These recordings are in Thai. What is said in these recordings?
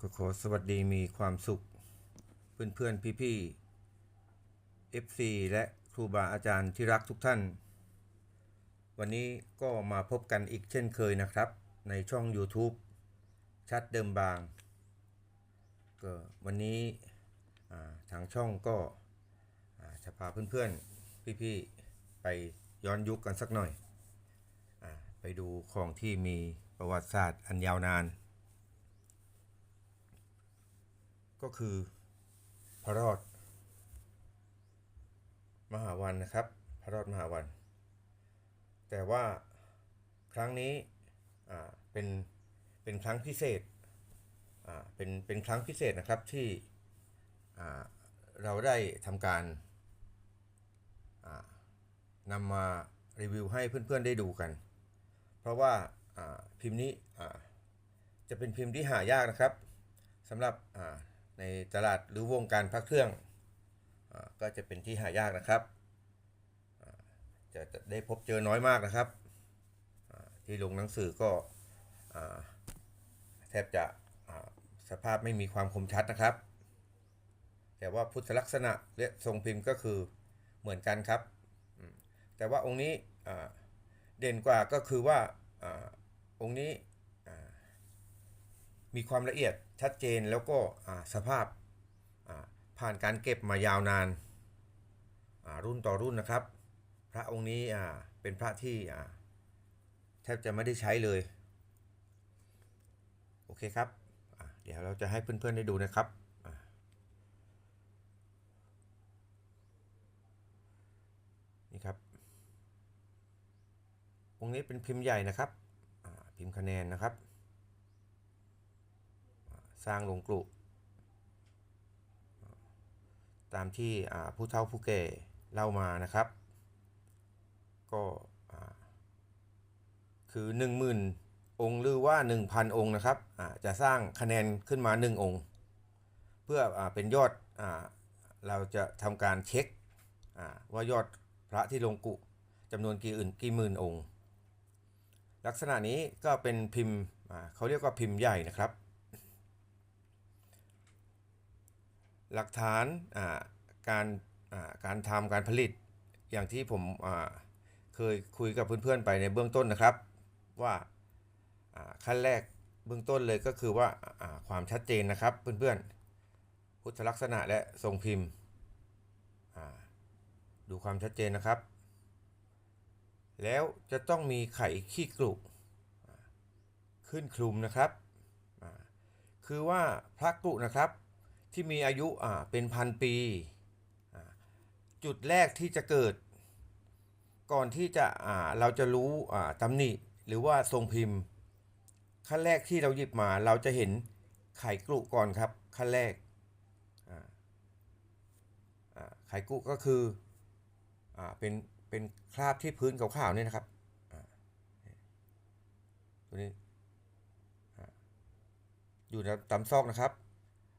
ก็ขอสวัสดีมีความสุข เพื่อนเพื่อนพี่พี่ๆ FC และครูบาอาจารย์ที่รักทุกท่าน วันนี้ก็มาพบกันอีกเช่นเคยนะครับ ในช่อง YouTube ชัดเดิมบาง ก็วันนี้ทางช่องก็จะพาเพื่อนๆ พี่ๆ ไปย้อนยุคกันสักหน่อยอไปดูของที่มีประวัติศาสตร์อันยาวนาน ก็คือ พระรอด มหาวันนะครับ พระรอดมหาวัน แต่ว่าครั้งนี้เป็นเป็นครั้งพิเศษเป็นเป็นครั้งพิเศษนะครับที่เราได้ทำการนำมารีวิวให้เพื่อนๆได้ดูกัน เพราะว่าพิมพ์นี้จะเป็นพิมพ์ที่หายากนะครับสำหรับ ในตลาดหรือวงการพระเครื่องอก็จะเป็นที่หายากนะครับจะจะได้พบเจอน้อยมากนะครับ ที่ลงหนังสือก็อแทบจะสภาพไม่มีความคมชัดนะครับ แต่ว่าพุทธลักษณะและทรงพิมพ์ก็คือเหมือนกันครับ แต่ว่าองค์นี้เด่นกว่าก็คือว่าอองค์นี้ มีความละเอียดชัดเจนแล้วก็สภาพผ่านการเก็บมายาวนานรุ่นต่อรุ่นนะครับ พระองค์นี้เป็นพระที่แทบจะไม่ได้ใช้เลย โอเคครับ เดี๋ยวเราจะให้เพื่อนๆได้ดูนะครับนี่ครับ องค์นี้เป็นพิมพ์ใหญ่นะครับพิมพ์คะแนนนะครับ สร้างหลวงกลุอ่ตามที่ผู้เฒ่าผู้แก่เล่ามานะครับ ก็อ่าคือ10,000 องค์หรือว่า 1,000 องค์นะครับจะสร้างคะแนนขึ้นมา 1 องค์ เพื่ออเป็นยอดอเราจะทำการเช็คว่ายอดพระที่ลงกุจำนวนกี่อื่นกี่หมื่นองค์ ลักษณะนี้ก็เป็นพิมพ์เขาเรียกว่าพิมพ์ใหญ่นะครับ หลักฐานการการทำการผลิตอย่างที่ผมเคยคุยกับเพื่อนๆไปในเบื้องต้นนะครับ ว่าขั้นแรกเบื้องต้นเลยก็คือว่าความชัดเจนนะครับเพื่อนๆ พุทธลักษณะและทรงพิมพ์ดูความชัดเจนนะครับ แล้วจะต้องมีไข่ขี้กรุอ่าขึ้นคลุมนะครับ คือว่าพระกรุนะครับ ที่มีอายุอ่าเป็นพันปี จุดแรกที่จะเกิด ก่อนที่จะอ่าเราจะรู้อ่าตำหนิหรือว่าทรงพิมพ์ ขั้นแรกที่เราหยิบมาเราจะเห็นไข่กรุก่อนครับ ขั้นแรกอ่าไข่กุก็คืออ่าเป็นเป็นคราบที่พื้นขาวๆเนี่ยนะครับอ่าตัวนี้อ่าอยู่ในตามซอกนะครับ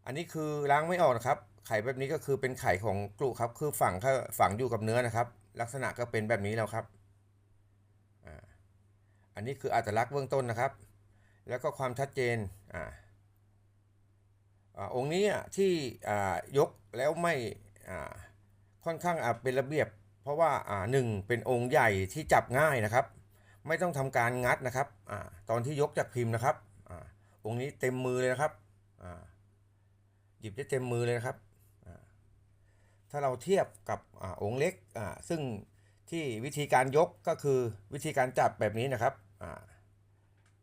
อันนี้คือล้างไม่ออกนะครับ ไข่แบบนี้ก็คือเป็นไข่ของกรุครับ คือฝังเข้าฝังอยู่กับเนื้อนะครับ ลักษณะก็เป็นแบบนี้แล้วครับอันนี้คืออัตลักษณ์เบื้องต้นนะครับ แล้วก็ความชัดเจนอ่าอ่าองค์นี้อะที่อ่ายกแล้วไม่อ่าค่อนข้างอะเป็นระเบียบ เพราะว่าอ่าหนึ่งเป็นองค์ใหญ่ที่จับง่ายนะครับ ไม่ต้องทำการงัดนะครับอตอนที่ยกจากพิมพ์นะครับอองค์นี้เต็มมือเลยนะครับอ่า หยิบได้เต็มมือเลยนะครับถ้าเราเทียบกับอองค์เล็กซึ่งที่วิธีการยกก็คือวิธีการจับแบบนี้นะครับ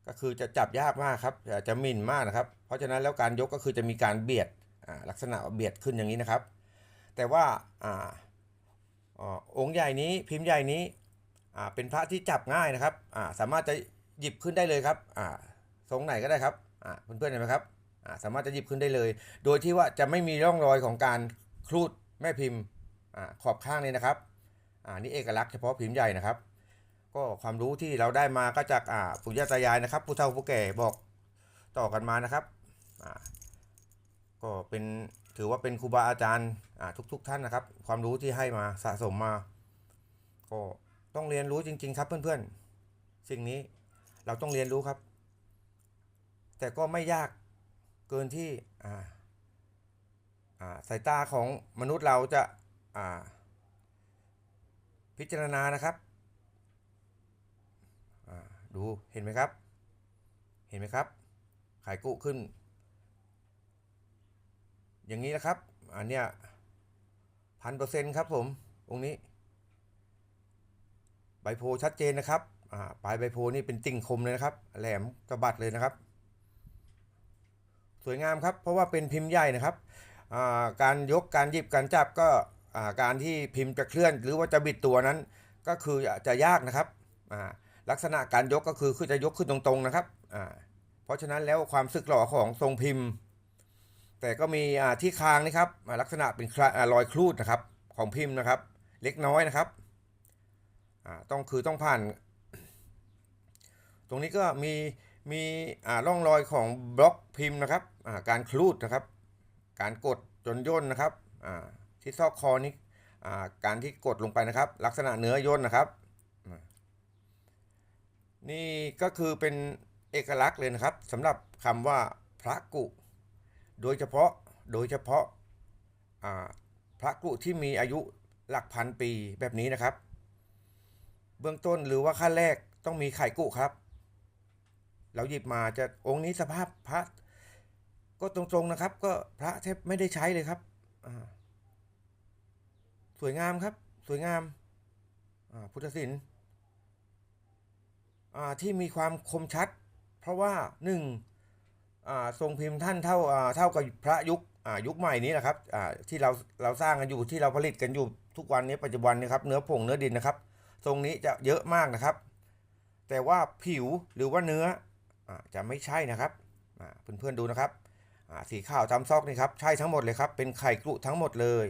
ก็คือจะจับยากมากครับจะมิ่นมากนะครับ เพราะฉะนั้นแล้วการยกก็คือจะมีการเบียดลักษณะเบียดขึ้นอย่างนี้นะครับ แต่ว่าออองค์ใหญ่นี้พิมพ์ใหญ่นี้เป็นพระที่จับง่ายนะครับสามารถจะหยิบขึ้นได้เลยครับทรงไหนก็ได้ครับเพื่อนๆเห็นไหมครับ สามารถจะหยิบขึ้นได้เลย โดยที่ว่าจะไม่มีร่องรอยของการครูดแม่พิมพ์ขอบข้างนี้นะครับนี่เอกลักษณ์เฉพาะพิมพ์ใหญ่นะครับ ก็ความรู้ที่เราได้มาก็จากปู่ย่าตายายนะครับ ผู้เฒ่าผู้แก่บอกต่อกันมานะครับก็เป็นถือว่าเป็นครูบาอาจารย์ทุกๆท่านนะครับ ความรู้ที่ให้มาสะสมมา ก็ต้องเรียนรู้จริง ๆ ครับเพื่อนๆ สิ่งนี้เราต้องเรียนรู้ครับ แต่ก็ไม่ยาก เกินที่สายตาของมนุษย์เราจะาพิจารณานะครับดูเห็นไหมครับ เห็นไหมครับไข่กุขึ้น อย่างนี้นะครับ อันเนี้ยพันเปอร์เซ็นต์ครับผมตรงนี้ ใบโพชัดเจนนะครับปลายใบโพนี่เป็นติ่งคมเลยนะครับ แหลมกระบัดเลยนะครับ สวยงามครับเพราะว่าเป็นพิมพ์ใหญ่นะครับาการยกการหยิบการจับก็าการที่พิมพ์จะเคลื่อน หรือว่าจะบิดตัวนั้น ก็คือจะยากนะครับลักษณะการยกก็คือคือจะยกขึ้นตรงๆนะครับเพราะฉะนั้นแล้วความสึกหล่อของทรงพิมพ์ แต่ก็มีที่คางนี่ครับลักษณะเป็นรอยครูดนะครับของพิมพ์นะครับ เล็กน้อยนะครับต้องคือต้องผ่าน ตรงนี้ก็มี มีอ่าร่องรอยของบล็อกพิมพ์นะครับอ่าการครูดนะครับ การกดจนย่นนะครับอ่าที่ซอกคอนี้อ่าการที่กดลงไปนะครับ ลักษณะเนื้อย่นนะครับ นี่ก็คือเป็นเอกลักษณ์เลยนะครับสำหรับคำว่าพระกุ โดยเฉพาะโดยเฉพาะอ่าพระกุที่มีอายุหลักพันปีแบบนี้นะครับ เบื้องต้นหรือว่าขั้นแรกต้องมีไข่กุครับ เราหยิบมาจะองค์นี้สภาพพระ ก็ตรงๆนะครับ ก็พระแทบไม่ได้ใช้เลยครับสวยงามครับ สวยงามาพุทธศิลป์ที่มีความคมชัด เพราะว่าหนึ่งทรงพิมพ์ท่านเท่าเท่ากับพระยุคยุคใหม่นี้นะครับที่เราเราสร้างกันอยู่ที่เราผลิตกันอยู่ทุกวันนี้ปัจจุบันนี้ครับเนื้อผงเนื้อดินนะครับ ทรงนี้จะเยอะมากนะครับ แต่ว่าผิวหรือว่าเนื้อ จะไม่ใช่นะครับอ่าเพื่อนๆดูนะครับสีขาวตามซอกนี่ครับใช่ทั้งหมดเลยครับ เป็นไข่กรุทั้งหมดเลย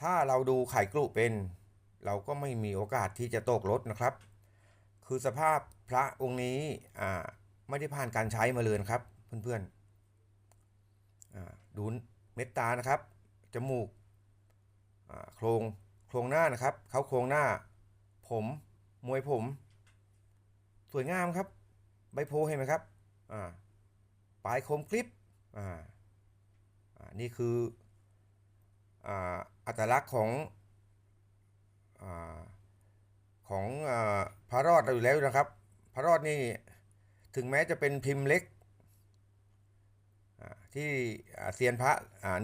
ถ้าเราดูไข่กรุเป็น เราก็ไม่มีโอกาสที่จะตกรถนะครับ คือสภาพพระองค์นี้อ่าไม่ได้ผ่านการใช้มาเลยครับ เพื่อนๆอ่าดูเม็ดตานะครับจมูกโครงโครงหน้านะครับเขาโครงหน้า ผมมวยผม สวยงามครับ ใบโพเห็นไหมครับอ่าปลายคมกริบอ่าอ่านี่คืออ่าอัตลักษณ์ของอ่าของอาพระรอดเราอยู่แล้วนะครับ พระรอดนี่ถึงแม้จะเป็นพิมพ์เล็กที่เซียนพระ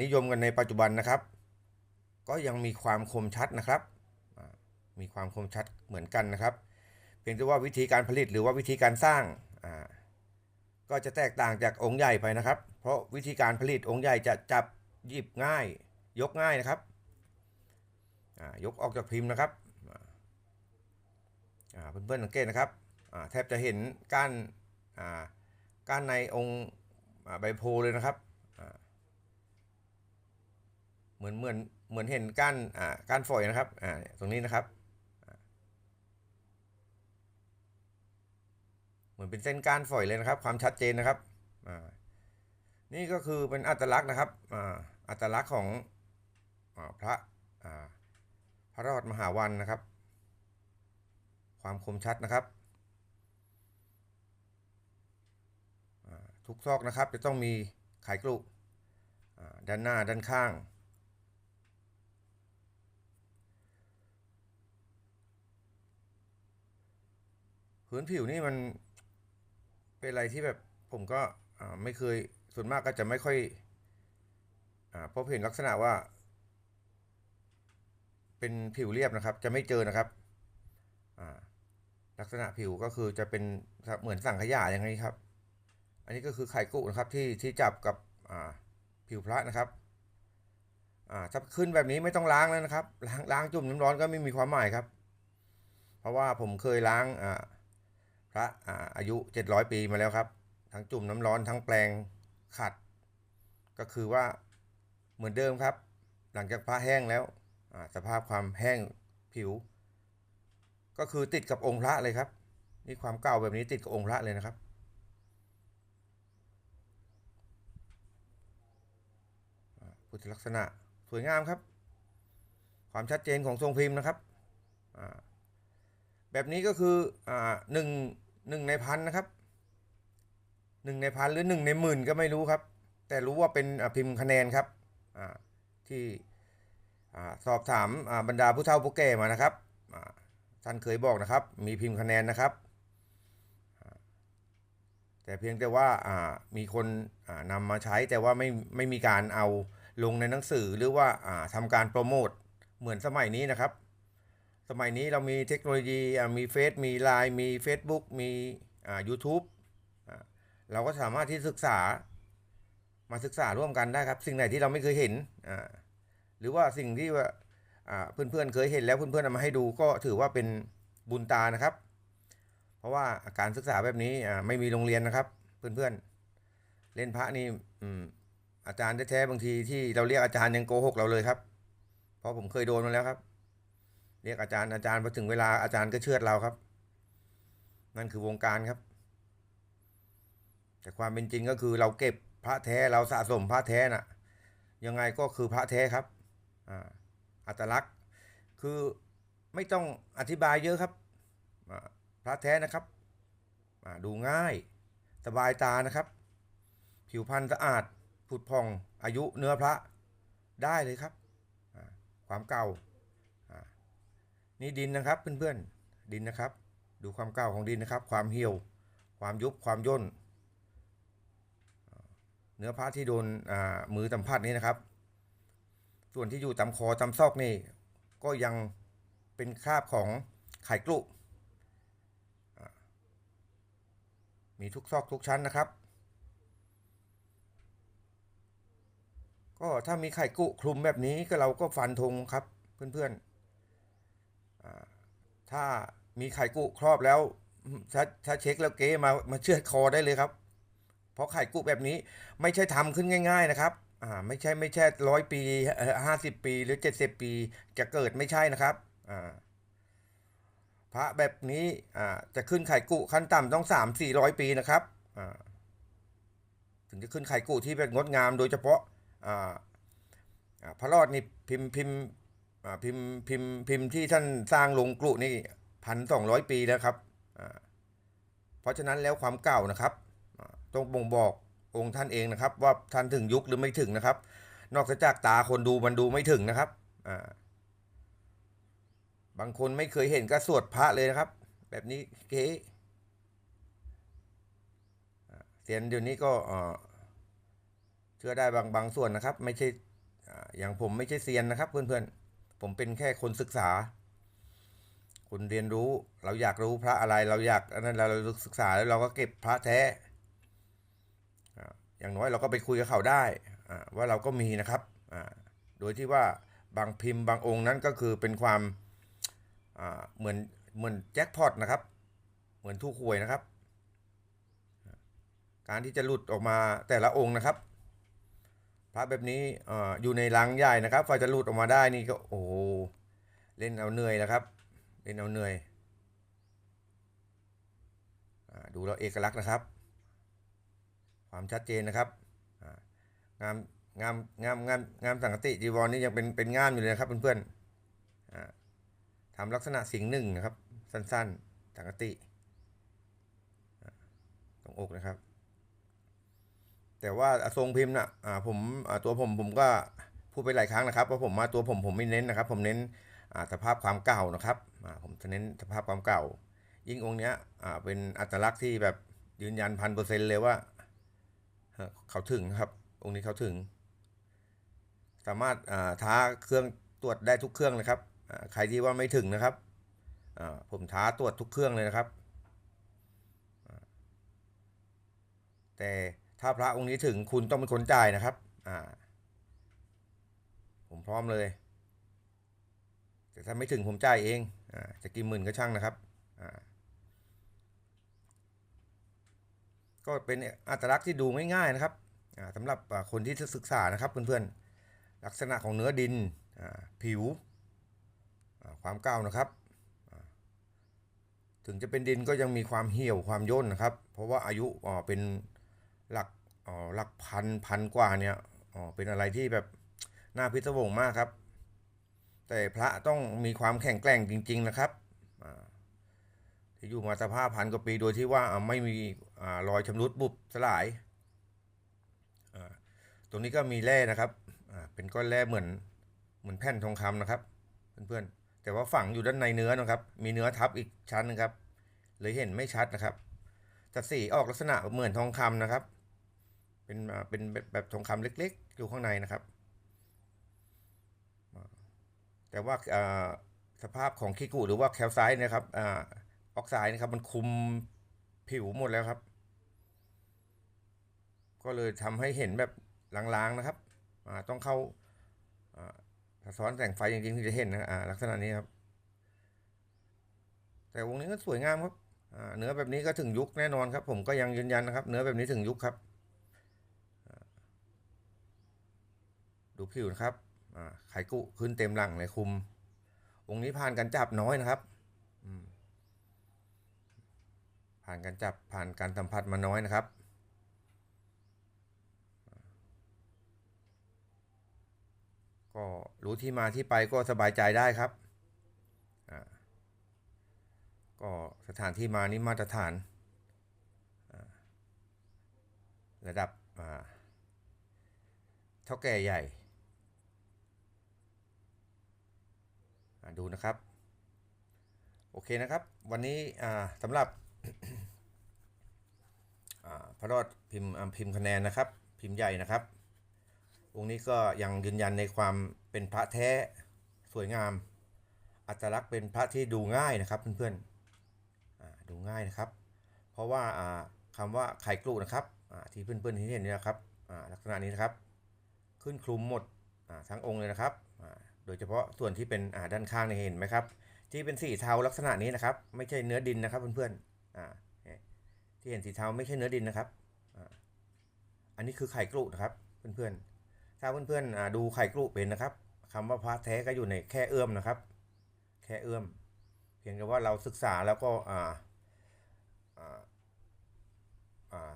นิยมกันในปัจจุบันนะครับ ก็ยังมีความคมชัดนะครับ มีความคมชัดเหมือนกันนะครับ เพียงแต่ว่าวิธีการผลิตหรือว่าวิธีการสร้าง อ่าก็จะแตกต่างจากองค์ใหญ่ไปนะครับ เพราะวิธีการผลิตองค์ใหญ่จะจับหยิบง่าย ยกง่ายนะครับยกออกจากพิมพ์นะครับเพื่อนๆสังเกตนะครับแทบจะเห็นก้านก้านในองค์อ่าใบโพเลยนะครับเหมือนเหมือนเหมือนเห็นก้านก้านฝอยนะครับตรงนี้นะครับอ่า เหมือนเป็นเส้นก้านฝอยเลยนะครับ ความชัดเจนนะครับนี่ก็คือเป็นอัตลักษณ์นะครับอ,อัตลักษณ์ของอพระพระรอดมหาวันนะครับ ความคมชัดนะครับทุกซอกนะครับจะต้องมีไขกรุอ่ด้านหน้าด้านข้าง พื้นผิวนี่มัน เป็นอะไรที่แบบผมก็ไม่เคยส่วนมากก็จะไม่ค่อยอพบเห็นลักษณะว่า เป็นผิวเรียบนะครับ จะไม่เจอนะครับลักษณะผิวก็คือจะเป็นเหมือนสั่งขยาอย่างนี้ครับ อันนี้ก็คือไข่กุนะครับที่ที่จับกับผิวพระนะครับถ้าขึ้นแบบนี้ไม่ต้องล้างแล้วนะครับ ล้างล้างจุ่มน้ำร้อนก็ไม่มีความหมายครับ เพราะว่าผมเคยล้างอ่า พระอาอายุ 700 ปีมาแล้วครับ ทั้งจุ่มน้ำร้อนทั้งแปลงขัด ก็คือว่าเหมือนเดิมครับ หลังจากพระแห้งแล้วสภาพความแห้งผิว ก็คือติดกับองค์พระเลยครับ นี่ความเก่าแบบนี้ติดกับองค์พระเลยนะครับพุทธลักษณะสวยงามครับ ความชัดเจนของทรงพิมพ์นะครับแบบนี้ก็คืออหนึ่ง หนึ่งในพันนะครับหนึ่งในพันหรือหนึ่งในหมื่นก็ไม่รู้ครับ แต่รู้ว่าเป็นพิมพ์คะแนนครับที่สอบถามบรรดาผู้เฒ่าผู้แก่มานะครับท่านเคยบอกนะครับ มีพิมพ์คะแนนนะครับ แต่เพียงแต่ว่ามีคนนำมาใช้แต่ว่าไม่ไม่มีการเอาลงในหนังสือหรือว่าทำการโปรโมทเหมือนสมัยนี้นะครับ สมัยนี้เรามีเทคโนโลยีมีเฟซมีไลน์มี Facebook มีอ่า YouTube อ่าเราก็สามารถที่ศึกษามาศึกษาร่วมกันได้ครับ สิ่งไหนที่เราไม่เคยเห็นอ่าหรือว่าสิ่งที่ว่าอ่าเพื่อนๆเคยเห็นแล้วเพื่อนๆเอามาให้ดูก็ถือว่าเป็นบุญตานะครับ เพราะว่าการศึกษาแบบนี้อ่าไม่มีโรงเรียนนะครับ เพื่อนๆ เล่นพระนี่อืมอาจารย์แท้ๆบางทีที่เราเรียกอาจารย์ยังโกหกเราเลยครับ เพราะผมเคยโดนมาแล้วครับ เรียกอาจารย์อาจารย์พอถึงเวลาอาจารย์ก็เชือดเราครับ นั่นคือวงการครับ แต่ความเป็นจริงก็คือเราเก็บพระแท้เราสะสมพระแท้น่ะ ยังไงก็คือพระแท้ครับอ่าอัตลักษณ์คือไม่ต้องอธิบายเยอะครับพระแท้นะครับอ่าดูง่าย สบายตานะครับ ผิวพรรณสะอาดผุดพองอายุเนื้อพระได้เลยครับ ความเก่า นี่ดินนะครับเพื่อนๆดินนะครับ ดูความก่าวของดินนะครับ ความเหี่ยว ความยุบความย่น เนื้อผ้าที่โดนมือสัมผัสนี่นะครับ ส่วนที่อยู่ตามคอตามซอกนี่ก็ยังเป็นคราบของไข่กลุอ่ามีทุกซอกทุกชั้นนะครับ ก็ถ้ามีไข่กุคลุมแบบนี้ก็เราก็ฟันธงครับเพื่อนๆ ถ้ามีไข่กุครอบแล้วถ้าถ้าเช็คแล้วเก๊มามาเชือดคอได้เลยครับ เพราะไข่กุแบบนี้ไม่ใช่ทำขึ้นง่าย ๆนะครับอ่าไม่ใช่ไม่ใช่ร้อยปีห้าสิบปีหรือเจ็ดสิบปีจะเกิดไม่ใช่นะครับอ่าพระแบบนี้อ่าจะขึ้นไข่กุขั้นต่ำต้องสามสี่ร้อยปีนะครับอ่าถึงจะขึ้นไข่กุที่เป็นงดงามโดยเฉพาะอ่าพระรอดนี่พิมพ์พิมพ์ พิมพ์พิมพ์พิมพ์ที่ท่านสร้างลงกรุนี่พันสองร้อยปีแล้วครับเพราะฉะนั้นแล้วความเก่านะครับต้องบ่งบอกองค์ท่านเองนะครับ ว่าท่านถึงยุคหรือไม่ถึงนะครับ นอกจากตาคนดูมันดูไม่ถึงนะครับบางคนไม่เคยเห็นก็สวดพระเลยนะครับ แบบนี้เก๋เสียนเดี๋ยวนี้ก็เชื่อได้บางบางส่วนนะครับ ไม่ใช่อ่าอย่างผมไม่ใช่เซียนนะครับ เพื่อนๆ ผมเป็นแค่คนศึกษา คนเรียนรู้เราอยากรู้พระอะไรเราอยากอันนั้นเราศึกษาแล้วเราก็เก็บพระแท้อย่างน้อยเราก็ไปคุยกับเขาได้ว่าเราก็มีนะครับโดยที่ว่าบางพิมพ์บางองค์นั้นก็คือเป็นความเหมือนเหมือนแจ็คพอตนะครับ เหมือนทูกหวยนะครับ การที่จะหลุดออกมาแต่ละองค์นะครับ พระแบบนี้ออยู่ในรังใหญ่นะครับไฟจะหลุดออกมาได้นี่ก็โอ้โหเล่นเอาเหนื่อยนะครับ เล่นเอาเหนื่อยอดูแล้วเอกลักษณ์นะครับ ความชัดเจนนะครับงามงามงามงามงามสังกติจีวรนี่ยังเป็นเป็นงามอยู่เลยนะครับเพื่อนๆอ่าทำลักษณะสิงหนึ่งนะครับ สั้นๆสังกติอ่าตรงอกนะครับ แต่ว่าทรงพิมพ์น่ะอ่าผมตัวผมผมก็พูดไปหลายครั้งนะครับว่าผมมาตัวผมผมไม่เน้นนะครับ ผมเน้นอ่าสภาพความเก่านะครับอ่าผมจะเน้นสภาพความเก่า ยิ่งองค์เนี้ยอ่าเป็นอัตลักษณ์ที่แบบยืนยันพันเปอร์เซ็นต์เลยว่าเขาถึงนะครับ องค์นี้เขาถึง สามารถอ่าท้าเครื่องตรวจได้ทุกเครื่องเลยครับใครที่ว่าไม่ถึงนะครับอ่าผมท้าตรวจทุกเครื่องเลยนะครับแต่ ถ้าพระองค์นี้ถึงคุณต้องเป็นคนจ่ายนะครับ อ่า ผมพร้อมเลย แต่ถ้าไม่ถึงผมจ่ายเอง อ่า จะกี่หมื่นก็ช่างนะครับ อ่า ก็เป็นอัตลักษณ์ที่ดูง่ายๆนะครับ อ่าสำหรับคนที่ศึกษานะครับเพื่อนๆ ลักษณะของเนื้อดิน อ่า ผิว อ่า ความเก้าวนะครับถึงจะเป็นดินก็ยังมีความเหี่ยวความย่นนะครับ เพราะว่าอายุเป็น หลักอ่าหลักพันพันกว่าเนี่ยอ๋อเป็นอะไรที่แบบน่าพิศวงมากครับ แต่พระต้องมีความแข็งแกร่งจริง ๆ นะครับอ่าที่อยู่มาสภาพพันกว่าปีโดยที่ว่าอ่าไม่มีอรอยชำรุดบุบสลายอ่าตรงนี้ก็มีแร่นะครับอ่าเป็นก้อนแร่เหมือนเหมือนแผ่นทองคำนะครับ เพื่อนๆแต่ว่าฝังอยู่ด้านในเนื้อนะครับ มีเนื้อทับอีกชั้นนึงครับเลยเห็นไม่ชัดนะครับแต่สีออกลักษณะเหมือนทองคำนะครับ เป็นเป็นแบบทองคำเล็กๆอยู่ข้างในนะครับ แต่ว่าสภาพของคิกุหรือว่าแคลไซต์นะครับอออกไซด์นะครับ มันคุมผิวหมดแล้วครับ ก็เลยทำให้เห็นแบบลางๆนะครับต้องเข้าสะท้อนแสงไฟจริงๆถึงจะเห็นนะลักษณะนี้ครับ แต่วงนี้ก็สวยงามครับเนื้อแบบนี้ก็ถึงยุคแน่นอนครับ ผมก็ยังยืนยันนะครับ เนื้อแบบนี้ถึงยุคครับอ่า ดูผิวนะครับไขกุขึ้นเต็มหลังเลยคุม องค์นี้ผ่านการจับน้อยนะครับผ่านการจับผ่านการสัมผัสมาน้อยนะครับก็รู้ที่มาที่ไปก็สบายใจได้ครับ ก็สถานที่มานี่มาตรฐาน ระดับอ่าเท่าแก่ใหญ่อ่า ดูนะครับ โอเคนะครับ วันนี้สำหรับพระรอดพิมพ์พิมพ์คะแนนนะครับ พิมพ์ใหญ่นะครับ องค์นี้ก็ยังยืนยันในความเป็นพระแท้สวยงาม อัตลักษณ์เป็นพระที่ดูง่ายนะครับเพื่อนๆดูง่ายนะครับ เพราะว่าอ่าคำว่าไข่กลุนะครับที่เพื่อนๆที่เห็นนี่นะครับลักษณะนี้นะครับ ขึ้นคลุมหมดทั้งองค์เลยนะครับ โดยเฉพาะส่วนที่เป็นอ่าด้านข้างเนี่ยเห็นไหมครับ ที่เป็นสีเทาลักษณะนี้นะครับ ไม่ใช่เนื้อดินนะครับเพื่อนๆอ่าเนี่ยที่เห็นสีเทาไม่ใช่เนื้อดินนะครับอ่าอันนี้คือไข่กลุนะครับเพื่อนๆถ้าเพื่อนๆอ่าดูไข่กรุเป็นนะครับคำว่าพระแท้ก็อยู่ในแค่เอื้อมนะครับ แค่เอื้อม เพียงแต่ว่าเราศึกษาแล้วก็อ่าอ่าอ่า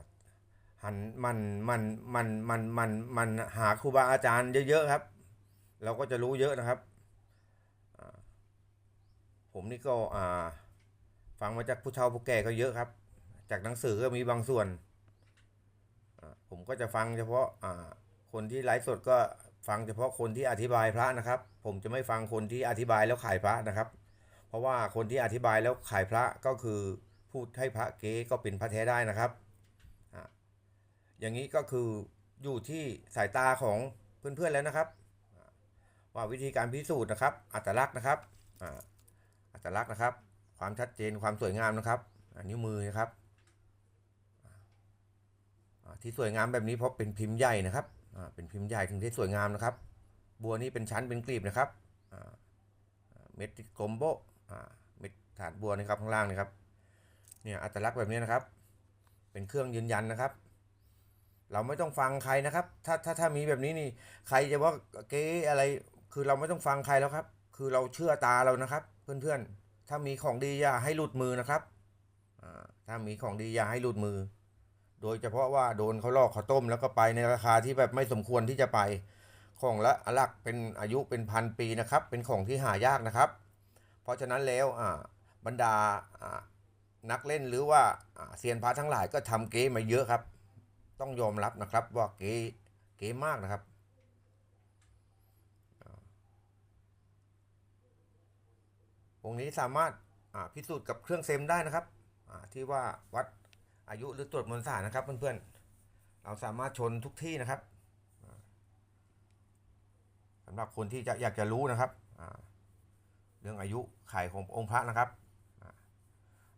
หันมันมันมันมันมันมันหาครูบาอาจารย์เยอะๆครับ เราก็จะรู้เยอะนะครับ ผมนี่ก็ฟังมาจากผู้เฒ่าผู้แก่ก็เยอะครับ จากหนังสือก็มีบางส่วน ผมก็จะฟังเฉพาะาคนที่ไลฟ์สดก็ฟังเฉพาะคนที่อธิบายพระนะครับ ผมจะไม่ฟังคนที่อธิบายแล้วขายพระนะครับ เพราะว่าคนที่อธิบายแล้วขายพระก็คือพูดให้พระเก๊ก็เป็นพระแท้ได้นะครับ อย่างนี้ก็คืออยู่ที่สายตาของเพื่อนๆแล้วนะครับ ว่าวิธีการพิสูจน์นะครับ อัตลักษณ์นะครับอัตลักษณ์นะครับ ความชัดเจนความสวยงามนะครับนิ้วมือนะครับที่สวยงามแบบนี้เพราะเป็นพิมพ์ใหญ่นะครับเป็นพิมพ์ใหญ่ถึงได้สวยงามนะครับ บัวนี้เป็นชั้นเป็นกลีบนะครับเม็ดกลมโบเม็ดถาดบัวนะครับข้างล่างนะครับเนี่ยอัตลักษณ์แบบนี้นะครับ เป็นเครื่องยืนยันนะครับ เราไม่ต้องฟังใครนะครับ ถ้าถ้าถ้ามีแบบนี้นี่ใครจะว่าเก๊อะไร คือเราไม่ต้องฟังใครแล้วครับ คือเราเชื่อตาเรานะครับ เพื่อนๆ ถ้ามีของดีอย่าให้หลุดมือนะครับถ้ามีของดีอย่าให้หลุดมือ โดยเฉพาะว่าโดนเขาลอกเขาต้มแล้วก็ไปในราคาที่แบบไม่สมควรที่จะไป ของละหลักเป็นอายุเป็นพันปีนะครับ เป็นของที่หายากนะครับ เพราะฉะนั้นแล้วบรรดานักเล่นหรือว่าเซียนพระทั้งหลายก็ทำเก๊มาเยอะครับ ต้องยอมรับนะครับว่าเก๊เก๊มากนะครับอ่า องค์นี้สามารถพิสูจน์กับเครื่องเซมได้นะครับที่ว่าวัดอายุหรือตรวจมวลสารนะครับเพื่อนๆ เราสามารถชนทุกที่นะครับสำหรับคนที่จะอยากจะรู้นะครับเรื่องอายุไขขององค์พระนะครับอ่า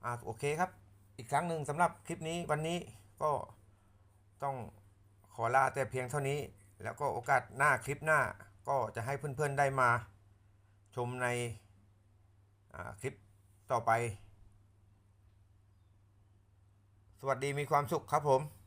อ่าโอเคครับ อีกครั้งหนึ่งสำหรับคลิปนี้วันนี้ก็ต้องขอลาแต่เพียงเท่านี้ แล้วก็โอกาสหน้าคลิปหน้าก็จะให้เพื่อนๆได้มาชมใน คลิปต่อไป สวัสดีมีความสุขครับผม